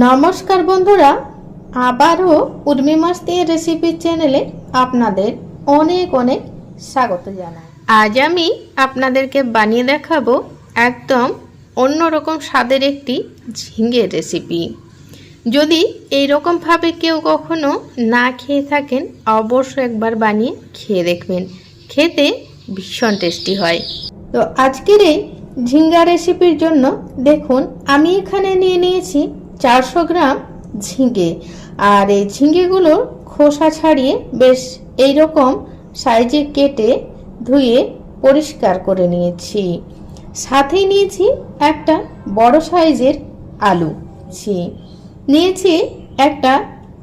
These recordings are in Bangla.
নমস্কার বন্ধুরা, আবারও উর্মি মাস্তি রেসিপি চ্যানেলে আপনাদের অনেক অনেক স্বাগত জানাই। আজ আমি আপনাদেরকে বানিয়ে দেখাবো একদম অন্যরকম স্বাদের একটি ঝিঙের রেসিপি যদি এই রকমভাবে কেউ কখনো না খেয়ে থাকেন, অবশ্যই একবার বানিয়ে খেয়ে দেখবেন। খেতে ভীষণ টেস্টি হয়। তো আজকের এই ঝিঙ্গা রেসিপির জন্য দেখুন, আমি এখানে নিয়ে নিয়েছি চারশো গ্রাম ঝিঙ্গে আর এই ঝিঙ্গেগুলোর খোসা ছাড়িয়ে বেশ এই রকম সাইজে কেটে ধুয়ে পরিষ্কার করে নিয়েছি। সাথেই নিয়েছি একটা বড় সাইজের আলু। ছি। নিয়েছি একটা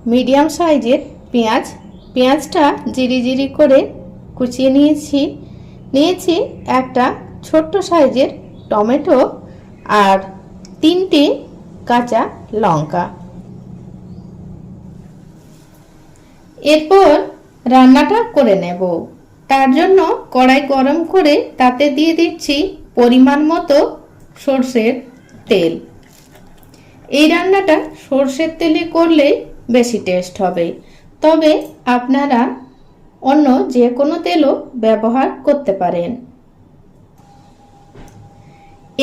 মিডিয়াম সাইজের পেঁয়াজ। পেঁয়াজটা জিরি জিরি করে কুচিয়ে নিয়েছি। নিয়েছি একটা ছোট্ট সাইজের টমেটো। আর তিনটে কাঁচা লঙ্কা। এরপর রান্নাটা করে নেব। তার জন্য কড়াই গরম করে তাতে দিয়ে দিচ্ছি পরিমাণ মতো সর্ষের তেল। এই রান্নাটা সর্ষের তেলে করলে বেশি টেস্ট হবে। তবে আপনারা অন্য যে কোনো তেলও ব্যবহার করতে পারেন।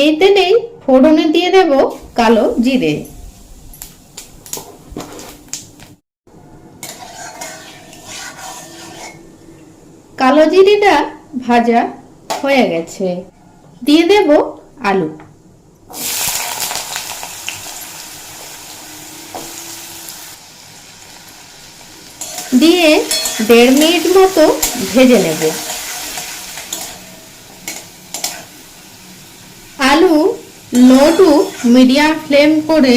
এই তেলেই ফোড়নে দিয়ে দেব কালো জিরে। কালো জিরেটা ভাজা হয়ে গেছে। দিয়ে দেব আলু। দিয়ে দেড় মিনিট মতো ভেজে নেব আলু লো টু মিডিয়াম ফ্লেম করে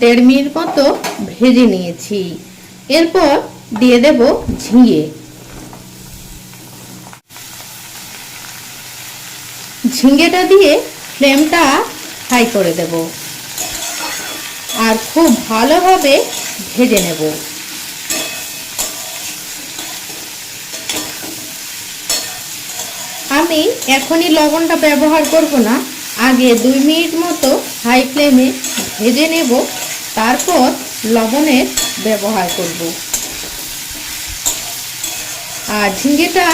দেড় মিনিট মতো ভেজে নিয়েছি। এরপর দিয়ে দেব ঝিঙে। ঝিঙ্গেটা দিয়ে ফ্লেমটা হাই করে দেব। আর খুব ভালোভাবে ভেজে নেব। আমি এখনই লবণটা ব্যবহার করব না। আগে দুই মিনিট মতো হাই ফ্লেমে ভেজে নেব, তারপর লবণের ব্যবহার করব। আর ঝিঙ্গেটা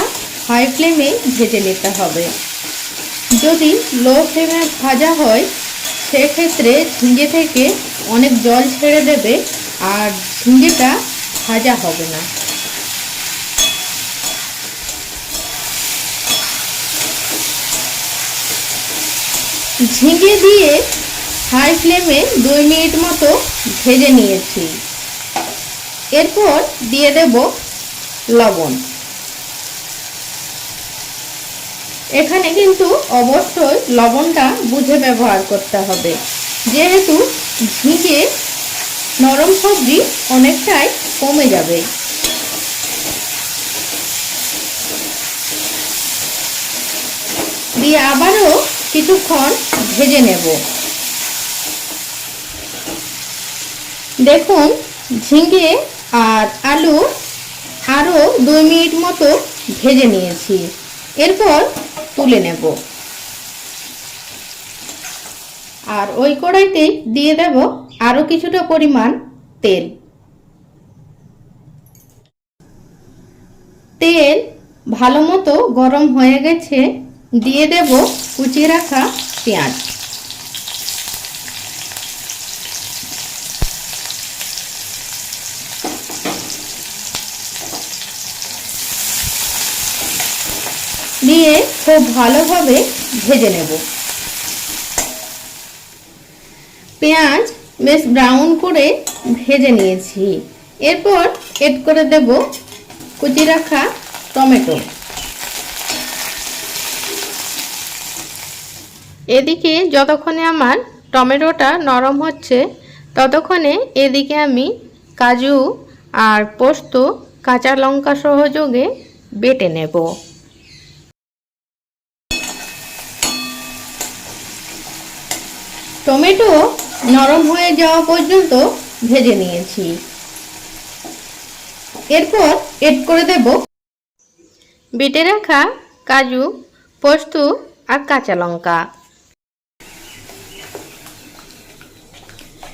হাই ফ্লেমে ভেজে নিতে হবে। যদি লো ফ্লেমে ভাজা হয়, সেক্ষেত্রে ঝিঙ্গে থেকে অনেক জল ছেড়ে দেবে, আর ঝিঙ্গেটা ভাজা হবে না। ঝিঙে দিয়ে হাই ফ্লেমে দুই মিনিট মতো ভেজে নিয়েছি। এরপর দিয়ে দেব লবণ। এখানে কিন্তু অবশ্যই লবণটা বুঝে ব্যবহার করতে হবে। যেহেতু ঝিঙে নরম সবজি অনেকটাই কমে যাবে। দিয়ে আবারও কিছুক্ষণ ভেজে নেব। দেখুন, ঝিঙে আর আলু আরও দুই মিনিট মতো ভেজে নিয়েছি। এরপর তুলে নেব। আর ওই কড়াইতে দিয়ে দেব আরও কিছুটা পরিমাণ তেল। তেল ভালো মতো গরম হয়ে গেছে, দিয়ে দেব কুচিয়ে রাখা পেঁয়াজ। দিয়ে খুব ভালোভাবে ভেজে নেব। পেঁয়াজ বেশ ব্রাউন করে ভেজে নিয়েছি। এরপর এড করে দেব কুচি রাখা টমেটো। এদিকে যতক্ষণে আমার টমেটোটা নরম হচ্ছে, ততক্ষণে এদিকে আমি কাজু আর পোস্ত, কাঁচা লঙ্কা সহযোগে বেটে নেব। টমেটো নরম হয়ে যাওয়া পর্যন্ত ভেজে নিয়েছি। এরপর এড করে দেব বেটে রাখা কাজু, পোস্ত আর কাঁচা লঙ্কা।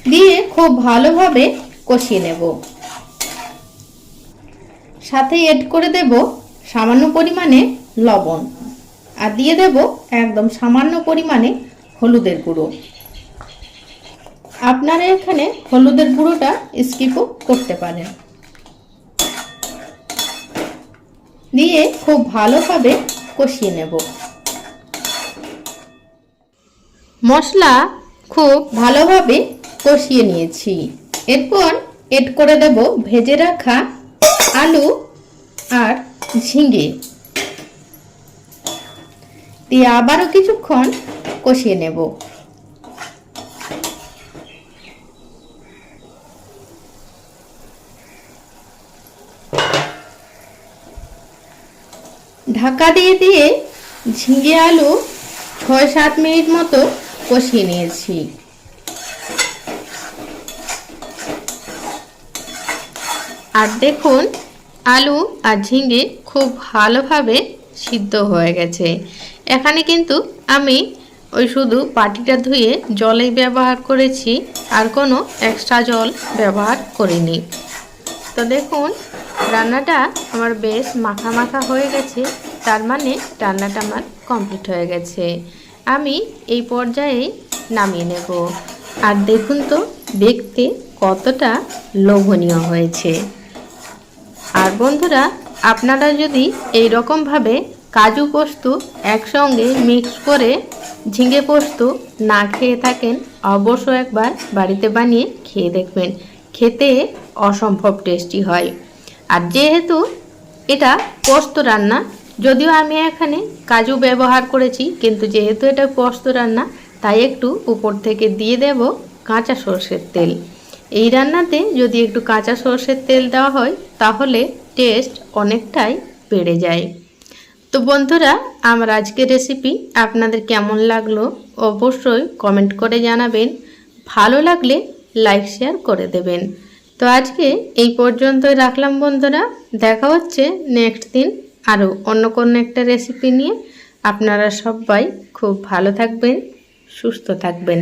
দিয়ে খুব ভালোভাবে কষিয়ে নেব। সাথে এড করে দেব সামান্য পরিমাণে লবণ। আর দিয়ে দেব একদম সামান্য পরিমাণে হলুদের গুঁড়ো। আপনারা এখানে হলুদের গুঁড়োটা স্কিপও করতে পারেন। দিয়ে খুব ভালোভাবে কষিয়ে নেব। মশলা খুব ভালোভাবে কষিয়ে নিয়েছি। এরপর এড করে দেব ভেজে রাখা আলু আর ঝিঙে। দিয়ে আবারও কিছুক্ষণ কষিয়ে নেব। ঢাকা দিয়ে দিয়ে ঝিঙে আলু ছয় সাত মিনিট মতো কষিয়ে নিয়েছি। আর দেখুন, আলু আর ঝিঙে খুব ভালোভাবে সিদ্ধ হয়ে গেছে। এখানে কিন্তু আমি ওই শুধু পাটিটা ধুয়ে জলেই ব্যবহার করেছি, আর কোনো এক্সট্রা জল ব্যবহার করিনি। তো দেখুন, রান্নাটা আমার বেশ মাখা মাখা হয়ে গেছে, তার মানে রান্নাটা আমার কমপ্লিট হয়ে গেছে। আমি এই পর্যায়ে নামিয়ে নেব। আর দেখুন তো, দেখতে কতটা লোভনীয় হয়েছে। আর বন্ধুরা, আপনারা যদি এই রকমভাবে কাজু পোস্ত একসঙ্গে মিক্স করে ঝিঙে পোস্ত না খেয়ে থাকেন, অবশ্য একবার বাড়িতে বানিয়ে খেয়ে দেখবেন। খেতে অসম্ভব টেস্টি হয়। আর যেহেতু এটা পোস্ত রান্না, যদিও আমি এখানে কাজু ব্যবহার করেছি, কিন্তু যেহেতু এটা পোস্ত রান্না, তাই একটু উপর থেকে দিয়ে দেব কাঁচা সর্ষের তেল। এই রান্নাতে যদি একটু কাঁচা সর্ষের তেল দেওয়া হয়, তাহলে টেস্ট অনেকটাই বেড়ে যায়। তো বন্ধুরা, আমার আজকের রেসিপি আপনাদের কেমন লাগল অবশ্যই কমেন্ট করে জানাবেন। ভালো লাগলে লাইক শেয়ার করে দেবেন। তো আজকে এই পর্যন্তই রাখলাম বন্ধুরা। দেখা হচ্ছে নেক্সট দিন আরও অন্য কোনো একটা রেসিপি নিয়ে। আপনারা সবাই খুব ভালো থাকবেন, সুস্থ থাকবেন।